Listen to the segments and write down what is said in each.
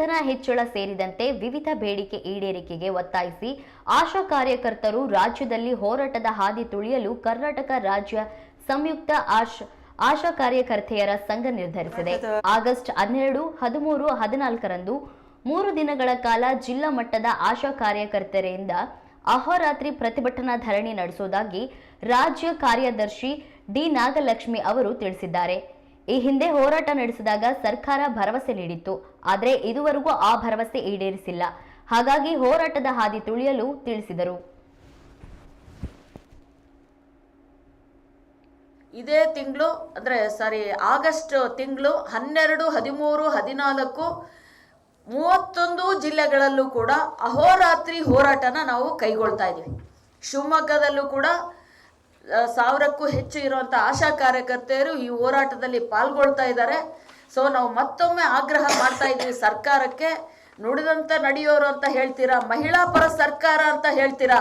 ಧನ ಹೆಚ್ಚಳ ಸೇರಿದಂತೆ ವಿವಿಧ ಬೇಡಿಕೆ ಈಡೇರಿಕೆಗೆ ಒತ್ತಾಯಿಸಿ ಆಶಾ ಕಾರ್ಯಕರ್ತರು ರಾಜ್ಯದಲ್ಲಿ ಹೋರಾಟದ ಹಾದಿ ತುಳಿಯಲು ಕರ್ನಾಟಕ ರಾಜ್ಯ ಸಂಯುಕ್ತ ಆಶ್ ಆಶಾ ಕಾರ್ಯಕರ್ತೆಯರ ಸಂಘ ನಿರ್ಧರಿಸಿದೆ. ಆಗಸ್ಟ್ ಹನ್ನೆರಡು ಹದಿಮೂರು ಹದಿನಾಲ್ಕರಂದು ಮೂರು ದಿನಗಳ ಕಾಲ ಜಿಲ್ಲಾ ಮಟ್ಟದ ಆಶಾ ಕಾರ್ಯಕರ್ತರಿಂದ ಅಹೋರಾತ್ರಿ ಪ್ರತಿಭಟನಾ ಧರಣಿ ನಡೆಸುವುದಾಗಿ ರಾಜ್ಯ ಕಾರ್ಯದರ್ಶಿ ಡಿ ನಾಗಲಕ್ಷ್ಮಿ ಅವರು ತಿಳಿಸಿದ್ದಾರೆ. ಈ ಹಿಂದೆ ಹೋರಾಟ ನಡೆಸಿದಾಗ ಸರ್ಕಾರ ಭರವಸೆ ನೀಡಿತ್ತು, ಆದರೆ ಇದುವರೆಗೂ ಆ ಭರವಸೆ ಈಡೇರಿಸಿಲ್ಲ. ಹಾಗಾಗಿ ಹೋರಾಟದ ಹಾದಿ ತುಳಿಯಲು ತಿಳಿಸಿದರು. ಇದೇ ತಿಂಗಳು, ಅಂದರೆ ಸಾರಿ, ಆಗಸ್ಟ್ ತಿಂಗಳು ಹನ್ನೆರಡು, ಹದಿಮೂರು, ಹದಿನಾಲ್ಕು, ಮೂವತ್ತೊಂದು ಜಿಲ್ಲೆಗಳಲ್ಲೂ ಕೂಡ ಅಹೋರಾತ್ರಿ ಹೋರಾಟನ ನಾವು ಕೈಗೊಳ್ತಾ ಇದ್ದೀವಿ. ಶಿವಮೊಗ್ಗದಲ್ಲೂ ಕೂಡ ಸಾವಿರಕ್ಕೂ ಹೆಚ್ಚು ಇರುವಂಥ ಆಶಾ ಕಾರ್ಯಕರ್ತೆಯರು ಈ ಹೋರಾಟದಲ್ಲಿ ಪಾಲ್ಗೊಳ್ತಾ ಇದ್ದಾರೆ. ಸೊ ನಾವು ಮತ್ತೊಮ್ಮೆ ಆಗ್ರಹ ಮಾಡ್ತಾ ಇದ್ದೀವಿ ಸರ್ಕಾರಕ್ಕೆ. ನುಡಿದಂತ ನಡೆಯೋರು ಅಂತ ಹೇಳ್ತೀರಾ? ಮಹಿಳಾ ಪರ ಸರ್ಕಾರ ಅಂತ ಹೇಳ್ತೀರಾ?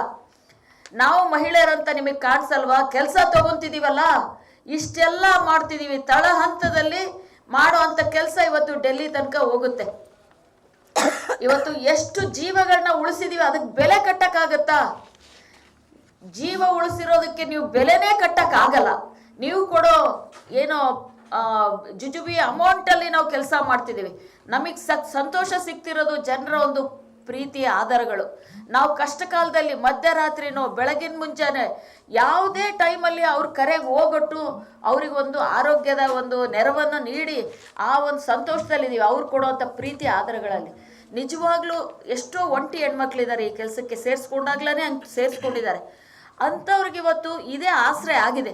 ನಾವು ಮಹಿಳೆಯರಂತ ನಿಮಗೆ ಕಾಣಿಸಲ್ವಾ? ಕೆಲಸ ತಗೊಂತಿದೀವಲ್ಲ? ಇಷ್ಟೆಲ್ಲ ಮಾಡ್ತಿದ್ದೀವಿ ತಳ ಹಂತದಲ್ಲಿ ಮಾಡುವಂಥ ಕೆಲಸ ಇವತ್ತು ಡೆಲ್ಲಿ ತನಕ ಹೋಗುತ್ತೆ. ಇವತ್ತು ಎಷ್ಟು ಜೀವಗಳನ್ನ ಉಳಿಸಿದೀವಿ, ಅದಕ್ಕೆ ಬೆಲೆ ಕಟ್ಟಕ್ಕಾಗತ್ತಾ? ಜೀವ ಉಳಿಸಿರೋದಕ್ಕೆ ನೀವು ಬೆಲೆನೇ ಕಟ್ಟಕ್ ಆಗಲ್ಲ ನೀವು ಕೊಡೋ ಏನೋ ಜುಜುಬಿ ಅಮೌಂಟಲ್ಲಿ ನಾವು ಕೆಲಸ ಮಾಡ್ತಿದ್ದೀವಿ. ನಮಗೆ ಸಂತೋಷ ಸಿಗ್ತಿರೋದು ಜನರ ಒಂದು ಪ್ರೀತಿಯ ಆಧಾರಗಳು. ನಾವು ಕಷ್ಟ ಕಾಲದಲ್ಲಿ ಮಧ್ಯರಾತ್ರಿನೋ ಬೆಳಗಿನ ಮುಂಜಾನೆ ಯಾವುದೇ ಟೈಮಲ್ಲಿ ಅವ್ರ ಕರೆಗೆ ಹೋಗೊಟ್ಟು ಅವ್ರಿಗೆ ಒಂದು ಆರೋಗ್ಯದ ಒಂದು ನೆರವನ್ನು ನೀಡಿ ಆ ಒಂದು ಸಂತೋಷದಲ್ಲಿದ್ದೀವಿ. ಅವ್ರು ಕೊಡುವಂಥ ಪ್ರೀತಿಯ ಆಧಾರಗಳಲ್ಲಿ. ನಿಜವಾಗ್ಲೂ ಎಷ್ಟೋ ಒಂಟಿ ಹೆಣ್ಮಕ್ಳಿದ್ದಾರೆ ಈ ಕೆಲಸಕ್ಕೆ. ಸೇರಿಸ್ಕೊಂಡಾಗ್ಲೇ ಹಂಗೆ ಸೇರಿಸ್ಕೊಂಡಿದ್ದಾರೆ. ಅಂಥವ್ರಿಗೆ ಇವತ್ತು ಇದೇ ಆಶ್ರಯ ಆಗಿದೆ.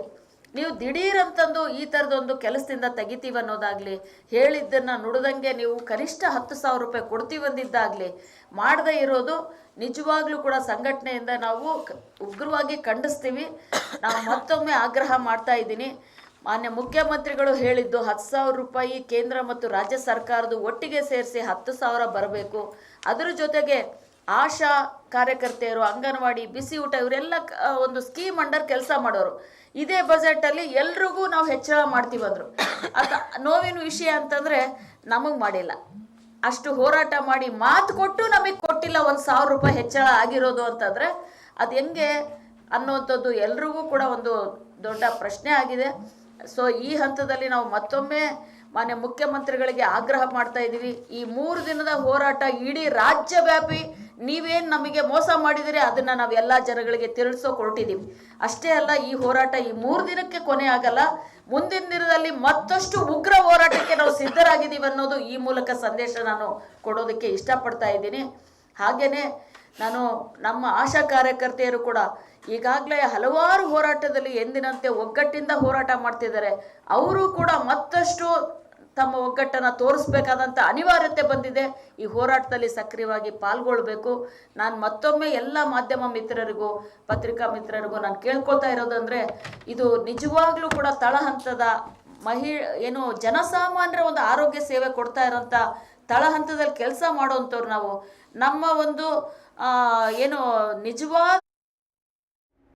ನೀವು ದಿಢೀರಂತಂದು ಈ ಥರದೊಂದು ಕೆಲಸದಿಂದ ತೆಗಿತೀವಿ ಅನ್ನೋದಾಗಲಿ ಹೇಳಿದ್ದನ್ನು ನುಡಿದಂಗೆ ನೀವು ಕನಿಷ್ಠ ಹತ್ತು ಸಾವಿರ ರೂಪಾಯಿ ಕೊಡ್ತೀವಿ ಅಂದಿದ್ದಾಗಲಿ, ಮಾಡದೇ ಇರೋದು ನಿಜವಾಗ್ಲೂ ಕೂಡ ಸಂಘಟನೆಯಿಂದ ನಾವು ಉಗ್ರವಾಗಿ ಖಂಡಿಸ್ತೀವಿ. ನಾವು ಮತ್ತೊಮ್ಮೆ ಆಗ್ರಹ ಮಾಡ್ತಾ ಇದ್ದೀನಿ. ಮಾನ್ಯ ಮುಖ್ಯಮಂತ್ರಿಗಳು ಹೇಳಿದ್ದು ಹತ್ತು ಸಾವಿರ ರೂಪಾಯಿ ಕೇಂದ್ರ ಮತ್ತು ರಾಜ್ಯ ಸರ್ಕಾರದ ಒಟ್ಟಿಗೆ ಸೇರಿಸಿ ಹತ್ತು ಸಾವಿರ ಬರಬೇಕು. ಅದರ ಜೊತೆಗೆ ಆಶಾ ಕಾರ್ಯಕರ್ತೆಯರು, ಅಂಗನವಾಡಿ ಬಿಸಿ ಊಟ ಇವರೆಲ್ಲ ಒಂದು ಸ್ಕೀಮ್ ಅಂಡರ್ ಕೆಲಸ ಮಾಡೋರು. ಇದೇ ಬಜೆಟಲ್ಲಿ ಎಲ್ರಿಗೂ ನಾವು ಹೆಚ್ಚಳ ಮಾಡ್ತೀವಿ ಅಂದರು ಅದ ನೋವಿನ ವಿಷಯ ಅಂತಂದರೆ ನಮಗೆ ಮಾಡಿಲ್ಲ. ಅಷ್ಟು ಹೋರಾಟ ಮಾಡಿ ಮಾತು ಕೊಟ್ಟು ನಮಗೆ ಕೊಟ್ಟಿಲ್ಲ ಒಂದು ಸಾವಿರ ರೂಪಾಯಿ ಹೆಚ್ಚಳ ಆಗಿರೋದು ಅಂತಂದರೆ ಅದು ಹೆಂಗೆ ಅನ್ನುವಂಥದ್ದು ಎಲ್ರಿಗೂ ಕೂಡ ಒಂದು ದೊಡ್ಡ ಪ್ರಶ್ನೆ ಆಗಿದೆ. ಸೊ ಈ ಹಂತದಲ್ಲಿ ನಾವು ಮತ್ತೊಮ್ಮೆ ಮಾನ್ಯ ಮುಖ್ಯಮಂತ್ರಿಗಳಿಗೆ ಆಗ್ರಹ ಮಾಡ್ತಾ ಇದ್ದೀವಿ ಈ ಮೂರು ದಿನದ ಹೋರಾಟ ಇಡೀ ರಾಜ್ಯವ್ಯಾಪಿ ನೀವೇನು ನಮಗೆ ಮೋಸ ಮಾಡಿದರೆ, ಅದನ್ನು ನಾವು ಎಲ್ಲ ಜನಗಳಿಗೆ ತಿಳಿಸೋ ಕೊರಟಿದೀವಿ ಅಷ್ಟೇ ಅಲ್ಲ, ಈ ಹೋರಾಟ ಈ ಮೂರು ದಿನಕ್ಕೆ ಕೊನೆ ಆಗಲ್ಲ. ಮುಂದಿನ ದಿನದಲ್ಲಿ ಮತ್ತಷ್ಟು ಉಗ್ರ ಹೋರಾಟಕ್ಕೆ ನಾವು ಸಿದ್ಧರಾಗಿದ್ದೀವಿ ಅನ್ನೋದು ಈ ಮೂಲಕ ಸಂದೇಶ ನಾನು ಕೊಡೋದಕ್ಕೆ ಇಷ್ಟಪಡ್ತಾ ಇದ್ದೀನಿ. ಹಾಗೆಯೇ ನಾನು ನಮ್ಮ ಆಶಾ ಕಾರ್ಯಕರ್ತೆಯರು ಕೂಡ ಈಗಾಗಲೇ ಹಲವಾರು ಹೋರಾಟದಲ್ಲಿ ಎಂದಿನಂತೆ ಒಗ್ಗಟ್ಟಿಂದ ಹೋರಾಟ ಮಾಡ್ತಿದ್ದಾರೆ. ಅವರು ಕೂಡ ಮತ್ತಷ್ಟು ತಮ್ಮ ಒಗ್ಗಟ್ಟನ್ನು ತೋರಿಸ್ಬೇಕಾದಂಥ ಅನಿವಾರ್ಯತೆ ಬಂದಿದೆ. ಈ ಹೋರಾಟದಲ್ಲಿ ಸಕ್ರಿಯವಾಗಿ ಪಾಲ್ಗೊಳ್ಬೇಕು. ನಾನು ಮತ್ತೊಮ್ಮೆ ಎಲ್ಲ ಮಾಧ್ಯಮ ಮಿತ್ರರಿಗೂ, ಪತ್ರಿಕಾ ಮಿತ್ರರಿಗೂ ನಾನು ಕೇಳ್ಕೊಳ್ತಾ ಇರೋದಂದರೆ, ಇದು ನಿಜವಾಗ್ಲೂ ಕೂಡ ತಳಹಂತದ ಮಹಿ, ಏನು ಜನಸಾಮಾನ್ಯರ ಒಂದು ಆರೋಗ್ಯ ಸೇವೆ ಕೊಡ್ತಾ ಇರೋಂಥ ತಳಹಂತದಲ್ಲಿ ಕೆಲಸ ಮಾಡೋವಂಥವ್ರು ನಾವು. ನಮ್ಮ ಒಂದು ಏನು ನಿಜವಾದ